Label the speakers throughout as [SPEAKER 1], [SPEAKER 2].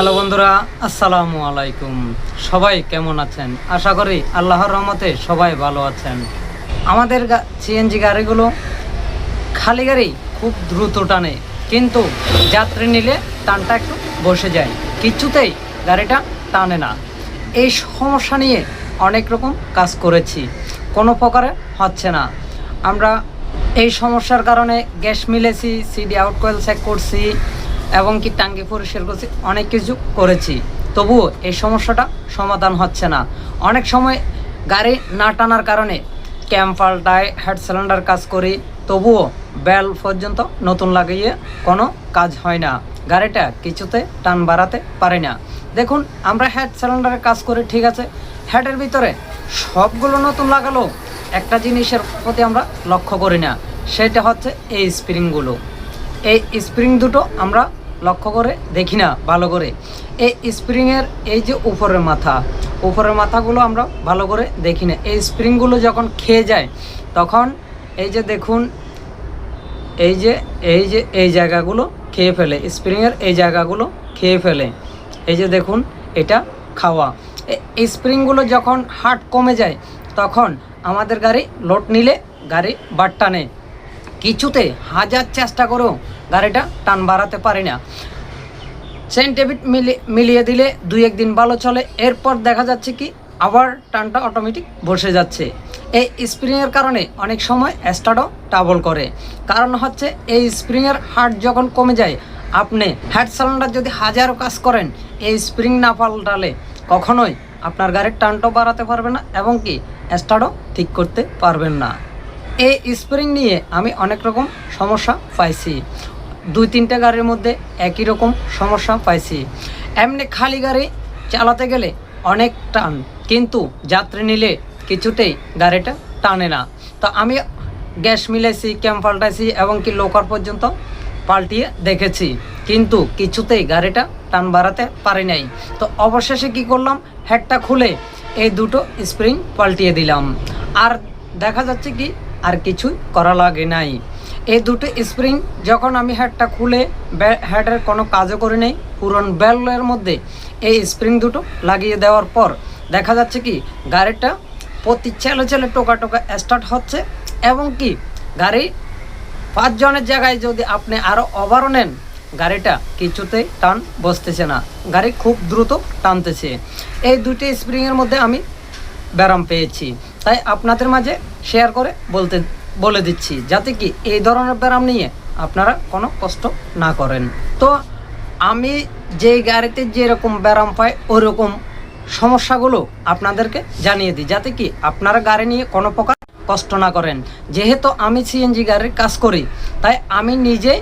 [SPEAKER 1] Hello বন্ধুরা, আসসালামু আলাইকুম। সবাই কেমন আছেন? আশা করি আল্লাহর রহমতে সবাই ভালো আছেন। আমাদের সিএনজি গাড়িগুলো খালি গাড়ি খুব দ্রুত টানে, কিন্তু যাত্রী নিলে টানটা একটু বসে যায়। কিছুতেই গাড়িটা টানে না। এই সমস্যা নিয়ে অনেক রকম কাজ করেছি। কোনো প্রকারে হচ্ছে না। আমরা এই সমস্যার কারণে গ্যাস মিলেছি সিডি আউট কয়েল চেক করছি এবং কি টাঙ্গি পরিষ্কার করছি অনেক কিছু করেছি। তবুও এই সমস্যাটা সমাধান হচ্ছে না। অনেক সময় গাড়ি না টানার কারণে ক্যাম্প পাল্টায়, হেড সিলিন্ডার কাজ করি, তবুও বেল পর্যন্ত নতুন লাগিয়ে কোনো কাজ হয় না। গাড়িটা কিছুতে টান বাড়াতে পারে না। দেখুন, আমরা হেড সিলিন্ডারের কাজ করি, ঠিক আছে। হেডের ভিতরে সবগুলো নতুন লাগালো একটা জিনিসের প্রতি আমরা লক্ষ্য করি না। সেটা হচ্ছে এই স্প্রিংগুলো। এই স্প্রিং দুটো আমরা লক্ষ্য করে, দেখি না, ভালো করে। এই স্প্রিংয়ের এই যে উপরের মাথা, উপরের মাথাগুলো আমরা ভালো করে দেখি না। এই স্প্রিংগুলো যখন খেয়ে যায়, তখন এই যে দেখুন, এই যে এই যে, এই জায়গাগুলো খেয়ে ফেলে। স্প্রিংয়ের এই জায়গাগুলো খেয়ে ফেলে। এই যে দেখুন, এটা খাওয়া। এই স্প্রিংগুলো যখন হার্ট কমে যায়, তখন আমাদের গাড়ি লোড নিলে গাড়ি বাট টানে কিছুতে হাজার চেষ্টা করেও গাড়িটা টান বাড়াতে পারি না। সেন্টেবিট মিলিয়ে মিলিয়ে দিলে দুই একদিন ভালো চলে। এরপর দেখা যাচ্ছে কি, আবার টানটা অটোমেটিক বসে যাচ্ছে। এই স্প্রিংয়ের কারণে অনেক সময় স্টার্টও টাবল করে। কারণ হচ্ছে, এই স্প্রিংয়ের হার্ট যখন কমে যায়, আপনি হেড সিলিন্ডার যদি হাজারও কাজ করেন, এই স্প্রিং না পাল্টালে কখনোই আপনার গাড়ির টানটাও বাড়াতে পারবে না এবং কি স্টার্টও ঠিক করতে পারবেন না। এই স্প্রিং নিয়ে আমি অনেক রকম সমস্যা পাইছি। দুই তিনটে গাড়ির মধ্যে একই রকম সমস্যা পাইছি। এমনি খালি গাড়ি চালাতে গেলে অনেক টান, কিন্তু যাত্রী নিলে কিছুতেই গাড়িটা টানে না। তো আমি গ্যাস মিলাইছি, ক্যাম্প পাল্টাইছি এবং কি লোকার পর্যন্ত পাল্টিয়ে দেখেছি, কিন্তু কিছুতেই গাড়িটা টান বাড়াতে পারি নাই। তো অবশেষে কি করলাম? হেডটা খুলে এই দুটো স্প্রিং পাল্টিয়ে দিলাম। আর দেখা যাচ্ছে কি আর কিছুই করা লাগে নাই। এই দুটো স্প্রিং যখন আমি হেডটা খুলে হেডের কোনো কাজও করি নাই, পুরন বেলের মধ্যে এই স্প্রিং দুটো লাগিয়ে দেওয়ার পর দেখা যাচ্ছে কি, গাড়িটা প্রতি ছেলে ছেলে টোকা টোকা স্টার্ট হচ্ছে এবং কি, গাড়ি পাঁচজনের জায়গায় যদি আপনি আরও ওভারও নেন, গাড়িটা কিছুতেই টান বসতেছে না। গাড়ি খুব দ্রুত টানতেছে। এই দুটি স্প্রিংয়ের মধ্যে আমি ব্যারাম পেয়েছি। তাই আপনাদের মাঝে শেয়ার করে বলতে বলে দিচ্ছি, যাতে কি এই ধরনের ব্যায়াম নিয়ে আপনারা কোনো কষ্ট না করেন। তো আমি যেই গাড়িতে যেরকম ব্যায়াম পাই, ওরকম সমস্যাগুলো আপনাদেরকে জানিয়ে দিই, যাতে কি আপনারা গাড়ি নিয়ে কোনো প্রকার কষ্ট না করেন। যেহেতু আমি সিএনজি গাড়ির কাজ করি, তাই আমি নিজে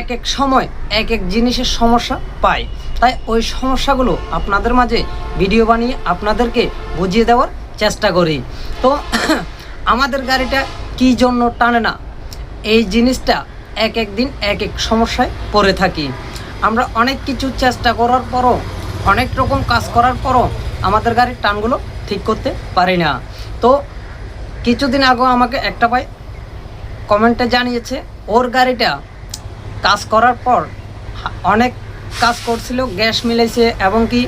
[SPEAKER 1] এক এক সময় এক এক জিনিসের সমস্যা পাই। তাই ওই সমস্যাগুলো আপনাদের মাঝে ভিডিও বানিয়ে আপনাদেরকে বুঝিয়ে দেওয়ার চেষ্টা করি। তো আমাদের গাড়িটা কী জন্য টানে না? এই জিনিসটা এক এক দিন এক এক সমস্যায় পড়ে থাকি। আমরা অনেক কিছু চেষ্টা করার পরও, অনেক রকম কাজ করার পরও আমাদের গাড়ির টানগুলো ঠিক করতে পারি না। তো কিছুদিন আগেও আমাকে একটা ভাই কমেন্টে জানিয়েছে, ওর গাড়িটা কাজ করার পর অনেক কাজ করছিল, গ্যাস মিলেছে এবং কি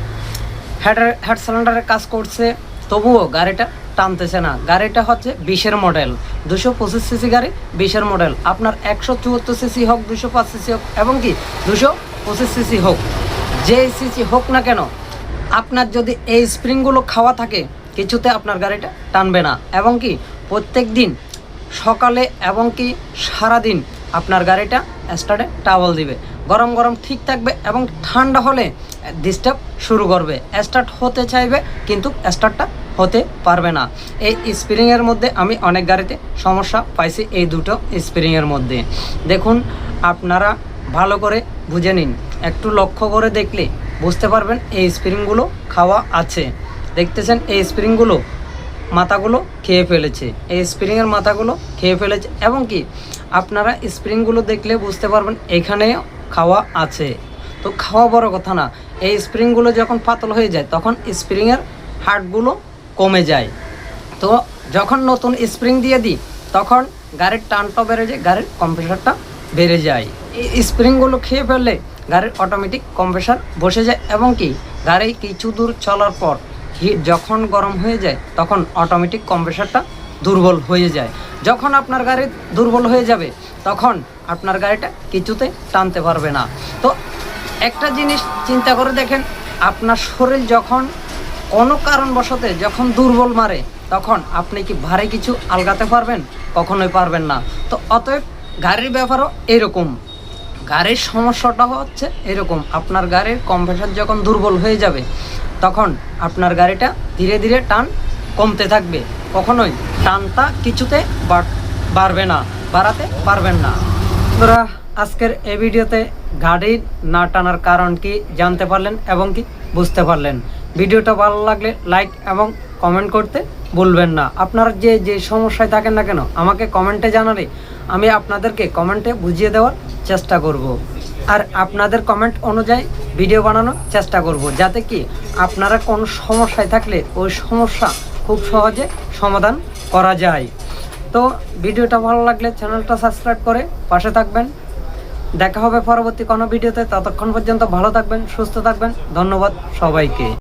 [SPEAKER 1] হেডের, হেড সিলিন্ডারের কাজ করছে, তবুও গাড়িটা টানতেছে না। গাড়িটা হচ্ছে বিশের মডেল দুশো পঁচিশ সিসি গাড়ি, বিশের মডেল আপনার একশো চুয়াত্তর সিসি হোক, দুশো পাঁচ সিসি হোক, এবং কি দুশো পঁচিশ সিসি হোক যে সিসি হোক না কেন, আপনার যদি এই স্প্রিংগুলো খাওয়া থাকে, কিছুতে আপনার গাড়িটা টানবে না। এবং কি প্রত্যেক দিন সকালে এবং কি সারাদিন আপনার গাড়িটা স্টার্টে টাওয়াল দিবে। গরম গরম ঠিক থাকবে এবং ঠান্ডা হলে ডিস্টার্ব শুরু করবে। স্টার্ট হতে চাইবে, কিন্তু স্টার্টটা হতে পারবে না। এই স্প্রিংয়ের মধ্যে আমি অনেক গাড়িতে সমস্যা পাইছি এই দুটো স্প্রিংয়ের মধ্যে। দেখুন, আপনারা ভালো করে বুঝে নিন। একটু লক্ষ্য করে দেখলে বুঝতে পারবেন এই স্প্রিংগুলো খাওয়া আছে। দেখতেছেন এই স্প্রিংগুলো মাথাগুলো খেয়ে ফেলেছে। এই স্প্রিংয়ের মাথাগুলো খেয়ে ফেলেছে এবং কি, আপনারা স্প্রিংগুলো দেখলে বুঝতে পারবেন এখানে খাওয়া আছে। তো খাওয়া বড় কথা না। এই স্প্রিংগুলো যখন পাতল হয়ে যায়, তখন স্প্রিংয়ের হার্টগুলো কমে যায়। তো যখন নতুন স্প্রিং দিয়ে দিই, তখন গাড়ির টানটা বেড়ে যায়, গাড়ির কম্প্রেসারটা বেড়ে যায়। এই স্প্রিংগুলো খেয়ে ফেললে গাড়ির অটোমেটিক কম্প্রেসার বসে যায় এবং কি, গাড়ি কিছু দূর চলার পর হিট যখন গরম হয়ে যায়, তখন অটোমেটিক কম্প্রেসারটা দুর্বল হয়ে যায়। যখন আপনার গাড়ি দুর্বল হয়ে যাবে, তখন আপনার গাড়িটা কিছুতে টানতে পারবে না। তো একটা জিনিস চিন্তা করে দেখেন, আপনার শরীর যখন কোনো কারণবশতে যখন দুর্বল মারে, তখন আপনি কি ভারী কিছু আলগাতে পারবেন? কখনোই পারবেন না। তো অতএব গাড়ির ব্যাপারও এরকম। গাড়ির সমস্যাটা হচ্ছে এরকম, আপনার গাড়ির কম্প্রেসার যখন দুর্বল হয়ে যাবে, তখন আপনার গাড়িটা ধীরে ধীরে টান কমতে থাকবে। কখনোই টানটা কিছুতে বাড়বে না, বাড়াতে পারবেন না। বন্ধুরা, আজকের এই ভিডিওতে গাড়ি না টানার কারণ কি জানতে পারলেন এবং কি বুঝতে পারলেন? ভিডিওটা ভালো লাগলে লাইক এবং কমেন্ট করতে ভুলবেন না। আপনারা যে যে সমস্যায় থাকেন না কেন, আমাকে কমেন্টে জানালে আমি আপনাদেরকে কমেন্টে বুঝিয়ে দেওয়ার চেষ্টা করব। আর আপনাদের কমেন্ট অনুযায়ী ভিডিও বানানোর চেষ্টা করব, যাতে কি আপনারা কোনো সমস্যায় থাকলে ওই সমস্যা খুব সহজে সমাধান করা যায়। তো ভিডিওটা ভালো লাগলে চ্যানেলটা সাবস্ক্রাইব করে পাশে থাকবেন। দেখা হবে পরবর্তী কোনো ভিডিওতে, ততক্ষণ পর্যন্ত ভালো থাকবেন, সুস্থ থাকবেন, ধন্যবাদ সবাইকে।